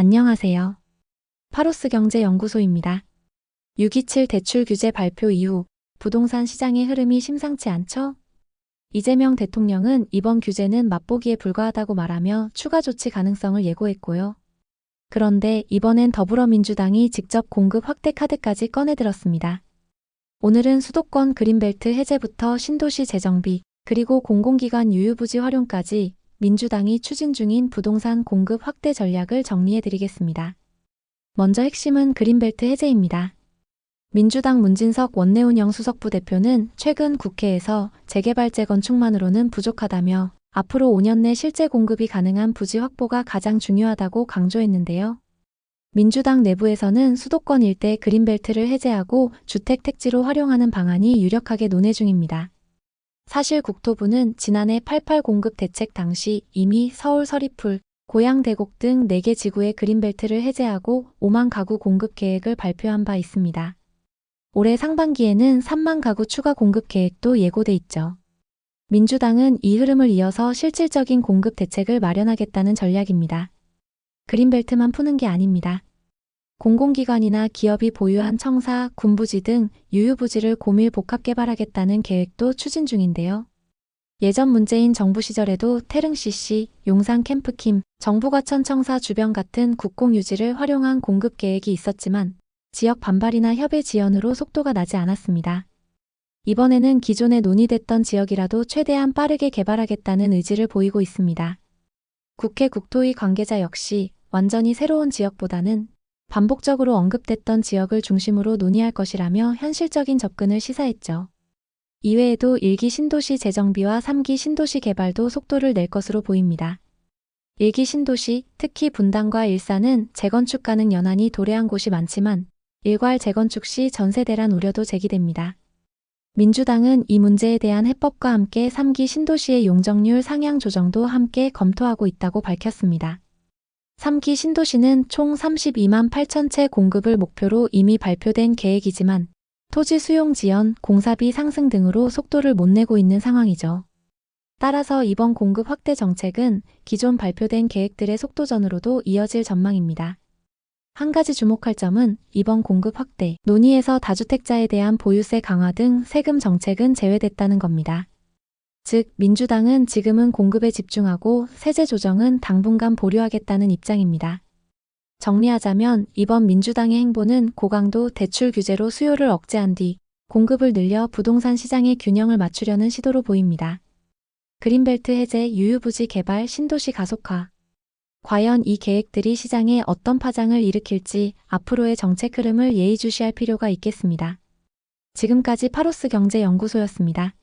안녕하세요. 파로스 경제연구소입니다. 627 대출 규제 발표 이후 부동산 시장의 흐름이 심상치 않죠? 이재명 대통령은 이번 규제는 맛보기에 불과하다고 말하며 추가 조치 가능성을 예고했고요. 그런데 이번엔 더불어민주당이 직접 공급 확대 카드까지 꺼내들었습니다. 오늘은 수도권 그린벨트 해제부터 신도시 재정비, 그리고 공공기관 유유부지 활용까지 민주당이 추진 중인 부동산 공급 확대 전략을 정리해드리겠습니다. 먼저 핵심은 그린벨트 해제입니다. 민주당 문진석 원내운 영 수석부 대표는 최근 국회에서 재개발 재건축만으로는 부족하다며 앞으로 5년 내 실제 공급이 가능한 부지 확보가 가장 중요하다고 강조했는데요. 민주당 내부에서는 수도권 일대 그린벨트를 해제하고 주택 택지로 활용하는 방안이 유력하게 논의 중입니다. 사실 국토부는 지난해 88 공급 대책 당시 이미 서울 서리풀, 고양 대곡 등 4개 지구의 그린벨트를 해제하고 5만 가구 공급 계획을 발표한 바 있습니다. 올해 상반기에는 3만 가구 추가 공급 계획도 예고돼 있죠. 민주당은 이 흐름을 이어서 실질적인 공급 대책을 마련하겠다는 전략입니다. 그린벨트만 푸는 게 아닙니다. 공공기관이나 기업이 보유한 청사, 군부지 등 유유부지를 고밀 복합 개발하겠다는 계획도 추진 중인데요. 예전 문재인 정부 시절에도 태릉 CC, 용산 캠프킴, 정부과천 청사 주변 같은 국공유지를 활용한 공급 계획이 있었지만 지역 반발이나 협의 지연으로 속도가 나지 않았습니다. 이번에는 기존에 논의됐던 지역이라도 최대한 빠르게 개발하겠다는 의지를 보이고 있습니다. 국회 국토위 관계자 역시 완전히 새로운 지역보다는 반복적으로 언급됐던 지역을 중심으로 논의할 것이라며 현실적인 접근을 시사했죠. 이외에도 1기 신도시 재정비와 3기 신도시 개발도 속도를 낼 것으로 보입니다. 1기 신도시, 특히 분당과 일산은 재건축 가능 연한이 도래한 곳이 많지만 일괄 재건축 시 전세 대란 우려도 제기됩니다. 민주당은 이 문제에 대한 해법과 함께 3기 신도시의 용적률 상향 조정도 함께 검토하고 있다고 밝혔습니다. 3기 신도시는 총 32만 8천 채 공급을 목표로 이미 발표된 계획이지만 토지 수용 지연, 공사비 상승 등으로 속도를 못 내고 있는 상황이죠. 따라서 이번 공급 확대 정책은 기존 발표된 계획들의 속도전으로도 이어질 전망입니다. 한 가지 주목할 점은 이번 공급 확대, 논의에서 다주택자에 대한 보유세 강화 등 세금 정책은 제외됐다는 겁니다. 즉, 민주당은 지금은 공급에 집중하고 세제 조정은 당분간 보류하겠다는 입장입니다. 정리하자면 이번 민주당의 행보는 고강도 대출 규제로 수요를 억제한 뒤 공급을 늘려 부동산 시장의 균형을 맞추려는 시도로 보입니다. 그린벨트 해제, 유유부지 개발, 신도시 가속화. 과연 이 계획들이 시장에 어떤 파장을 일으킬지 앞으로의 정책 흐름을 예의주시할 필요가 있겠습니다. 지금까지 파로스 경제연구소였습니다.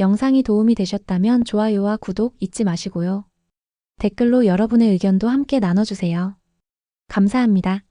영상이 도움이 되셨다면 좋아요와 구독 잊지 마시고요. 댓글로 여러분의 의견도 함께 나눠주세요. 감사합니다.